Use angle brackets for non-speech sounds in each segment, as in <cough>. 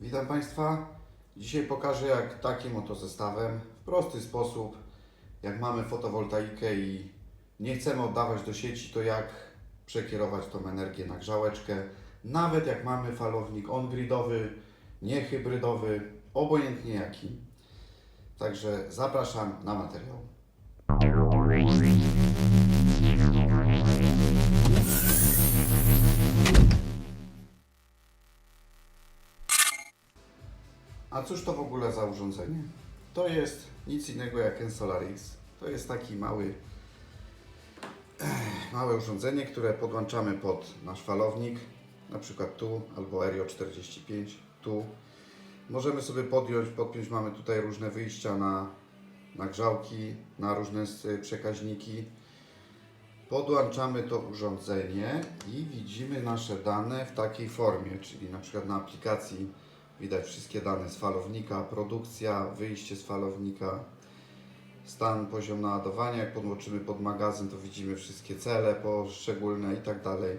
Witam Państwa. Dzisiaj pokażę jak takim oto zestawem w prosty sposób, jak mamy fotowoltaikę i nie chcemy oddawać do sieci, to jak przekierować tą energię na grzałeczkę. Nawet jak mamy falownik on-gridowy, niehybrydowy, obojętnie jaki. Także zapraszam na materiał. A cóż to w ogóle za urządzenie? To jest nic innego jak Ensolarix. To jest taki mały, małe urządzenie, które podłączamy pod nasz falownik, na przykład tu albo Erio 45 tu. Możemy sobie podjąć, podpiąć, mamy tutaj różne wyjścia na, na grzałki, na różne s- przekaźniki. Podłączamy to urządzenie i widzimy nasze dane w takiej formie, czyli na przykład na aplikacji widać wszystkie dane z falownika, produkcja, wyjście z falownika, stan, poziom naładowania. Jak podłączymy pod magazyn, to widzimy wszystkie cele poszczególne i tak dalej.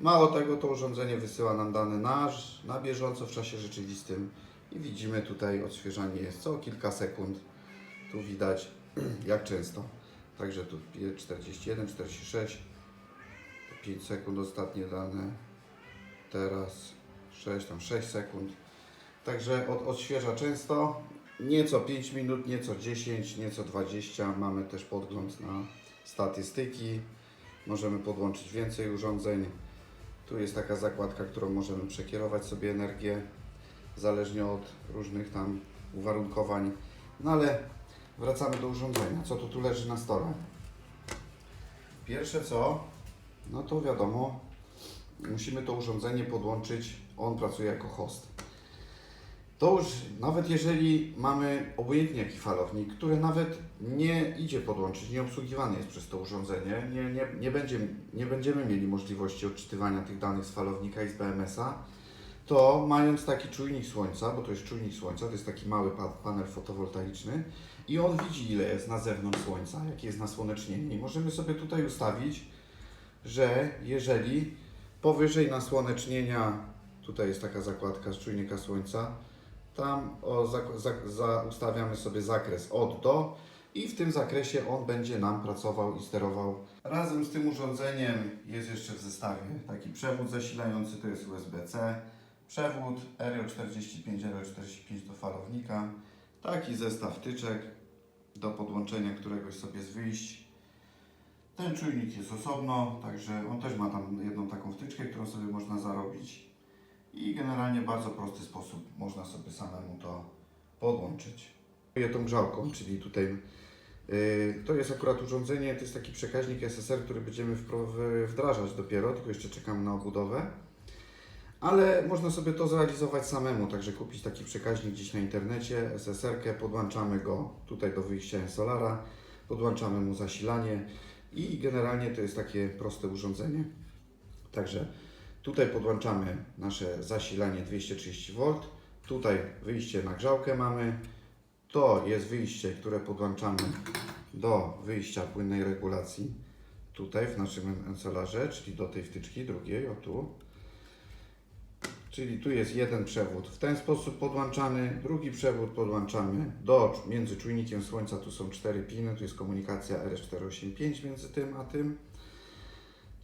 Mało tego, to urządzenie wysyła nam dane na, na bieżąco w czasie rzeczywistym i widzimy tutaj odświeżanie jest co kilka sekund. Tu widać <clears throat> jak często. Także tu 41, 46, 5 sekund ostatnie dane, teraz 6, tam 6 sekund. Także od, odświeża często, nieco 5 minut, nieco 10, nieco 20. Mamy też podgląd na statystyki. Możemy podłączyć więcej urządzeń. Tu jest taka zakładka, którą możemy przekierować sobie energię, zależnie od różnych tam uwarunkowań. No ale wracamy do urządzenia. Co tu tu leży na stole? Pierwsze co, no to wiadomo, musimy to urządzenie podłączyć. On pracuje jako host. To już, nawet jeżeli mamy obojętnie jaki falownik, który nawet nie idzie podłączyć, nie obsługiwany jest przez to urządzenie, nie, nie, nie, będzie, nie będziemy mieli możliwości odczytywania tych danych z falownika i z BMS-a, to mając taki czujnik słońca, bo to jest czujnik słońca, to jest taki mały pa- panel fotowoltaiczny i on widzi ile jest na zewnątrz słońca, jakie jest nasłonecznienie i możemy sobie tutaj ustawić, że jeżeli powyżej nasłonecznienia, tutaj jest taka zakładka z czujnika słońca, tam o, za, za, za, ustawiamy sobie zakres od do i w tym zakresie on będzie nam pracował i sterował. Razem z tym urządzeniem jest jeszcze w zestawie taki przewód zasilający, to jest USB-C, przewód RO45, RO45 do falownika, taki zestaw wtyczek do podłączenia któregoś sobie z wyjść. Ten czujnik jest osobno, także on też ma tam jedną taką wtyczkę, którą sobie można zarobić i generalnie w bardzo prosty sposób można sobie samemu to podłączyć. Tą grzałką, czyli tutaj yy, to jest akurat urządzenie, to jest taki przekaźnik SSR, który będziemy wdrażać dopiero, tylko jeszcze czekamy na obudowę. Ale można sobie to zrealizować samemu, także kupić taki przekaźnik gdzieś na internecie, SSR-kę, podłączamy go tutaj do wyjścia Solara, podłączamy mu zasilanie i generalnie to jest takie proste urządzenie. Także Tutaj podłączamy nasze zasilanie 230V. Tutaj wyjście na grzałkę mamy. To jest wyjście, które podłączamy do wyjścia płynnej regulacji. Tutaj w naszym ensolarze, czyli do tej wtyczki drugiej, o tu. Czyli tu jest jeden przewód w ten sposób podłączany, drugi przewód podłączamy do, między czujnikiem słońca, tu są cztery piny, tu jest komunikacja RS485 między tym a tym.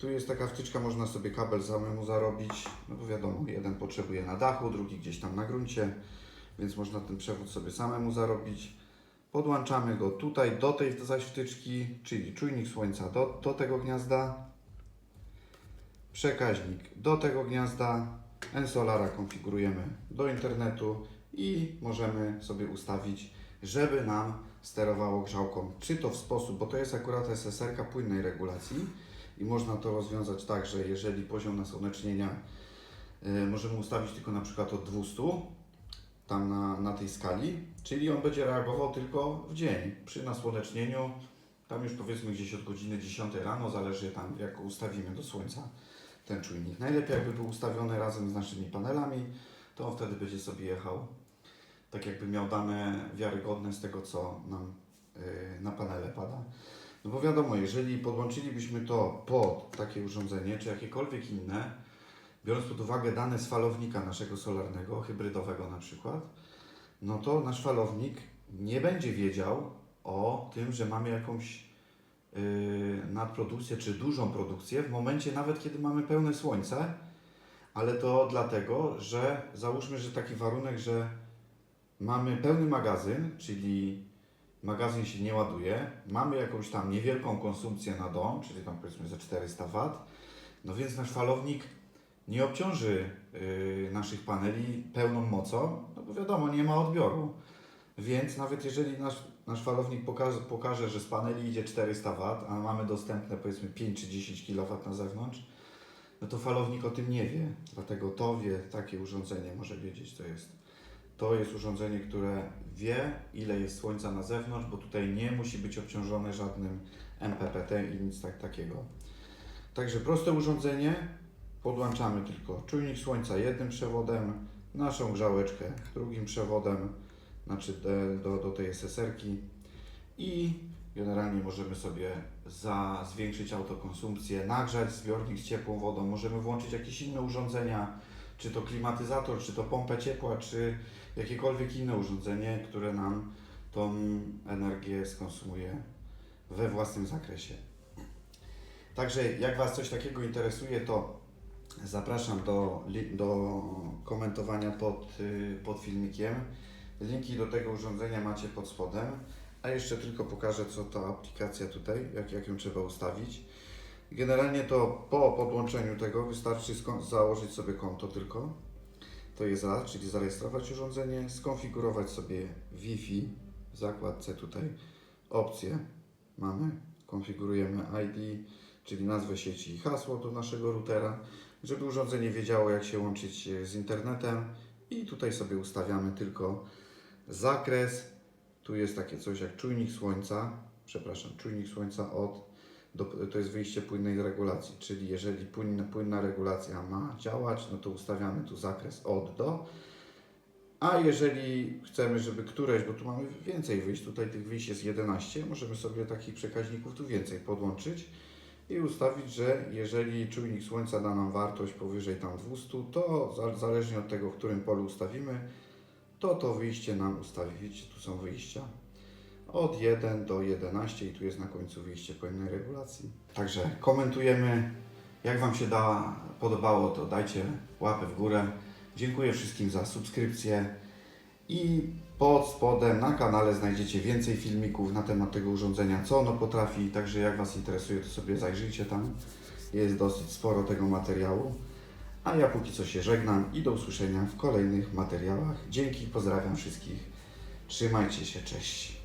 Tu jest taka wtyczka, można sobie kabel samemu zarobić. No bo wiadomo, jeden potrzebuje na dachu, drugi gdzieś tam na gruncie, więc można ten przewód sobie samemu zarobić. Podłączamy go tutaj do tej zaś wtyczki, czyli czujnik słońca do, do tego gniazda, przekaźnik do tego gniazda, Ensolara konfigurujemy do internetu i możemy sobie ustawić, żeby nam sterowało grzałką, czy to w sposób, bo to jest akurat SSR płynnej regulacji, i można to rozwiązać tak, że jeżeli poziom nasłonecznienia y, możemy ustawić tylko na przykład od 200 tam na, na tej skali, czyli on będzie reagował tylko w dzień przy nasłonecznieniu, tam już powiedzmy gdzieś od godziny 10 rano, zależy tam jak ustawimy do słońca ten czujnik. Najlepiej jakby był ustawiony razem z naszymi panelami, to on wtedy będzie sobie jechał tak jakby miał dane wiarygodne z tego co nam y, na panele pada. No bo wiadomo, jeżeli podłączylibyśmy to pod takie urządzenie, czy jakiekolwiek inne, biorąc pod uwagę dane z falownika naszego solarnego, hybrydowego na przykład, no to nasz falownik nie będzie wiedział o tym, że mamy jakąś yy, nadprodukcję czy dużą produkcję w momencie nawet, kiedy mamy pełne słońce, ale to dlatego, że załóżmy, że taki warunek, że mamy pełny magazyn, czyli magazyn się nie ładuje, mamy jakąś tam niewielką konsumpcję na dom, czyli tam powiedzmy za 400 W, no więc nasz falownik nie obciąży yy, naszych paneli pełną mocą, no bo wiadomo, nie ma odbioru. Więc nawet jeżeli nasz, nasz falownik pokaże, pokaże, że z paneli idzie 400 W, a mamy dostępne powiedzmy 5 czy 10 kW na zewnątrz, no to falownik o tym nie wie. Dlatego to wie, takie urządzenie może wiedzieć, co jest. To jest urządzenie, które wie, ile jest słońca na zewnątrz, bo tutaj nie musi być obciążone żadnym MPPT i nic tak, takiego. Także proste urządzenie, podłączamy tylko czujnik słońca jednym przewodem, naszą grzałeczkę drugim przewodem, znaczy do, do, tej SSR-ki i generalnie możemy sobie za, zwiększyć autokonsumpcję, nagrzać zbiornik z ciepłą wodą, możemy włączyć jakieś inne urządzenia, czy to klimatyzator, czy to pompę ciepła, czy jakiekolwiek inne urządzenie, które nam tą energię skonsumuje we własnym zakresie. Także jak Was coś takiego interesuje, to zapraszam do, do komentowania pod, y, pod filmikiem. Linki do tego urządzenia macie pod spodem. A jeszcze tylko pokażę, co ta aplikacja tutaj, jak, jak ją trzeba ustawić. Generalnie to po podłączeniu tego wystarczy założyć sobie konto tylko. To jest raz, czyli zarejestrować urządzenie, skonfigurować sobie Wi-Fi w zakładce tutaj opcje mamy, konfigurujemy ID, czyli nazwę sieci i hasło do naszego routera, żeby urządzenie wiedziało jak się łączyć e, z internetem i tutaj sobie ustawiamy tylko zakres. Tu jest takie coś jak czujnik słońca, przepraszam, czujnik słońca od do, to jest wyjście płynnej regulacji, czyli jeżeli płynna, płynna regulacja ma działać, no to ustawiamy tu zakres od do. A jeżeli chcemy, żeby któreś, bo tu mamy więcej wyjść, tutaj tych wyjść jest 11, możemy sobie takich przekaźników tu więcej podłączyć i ustawić, że jeżeli czujnik słońca da nam wartość powyżej tam 200, to za- zależnie od tego, w którym polu ustawimy, to to wyjście nam ustawi. Widzicie, tu są wyjścia od 1 do 11 i tu jest na końcu wyjście płynnej regulacji. Także komentujemy. Jak Wam się da, podobało, to dajcie łapę w górę. Dziękuję wszystkim za subskrypcję i pod spodem na kanale znajdziecie więcej filmików na temat tego urządzenia, co ono potrafi. Także jak Was interesuje, to sobie zajrzyjcie tam. Jest dosyć sporo tego materiału. A ja póki co się żegnam i do usłyszenia w kolejnych materiałach. Dzięki, pozdrawiam wszystkich. Trzymajcie się, cześć.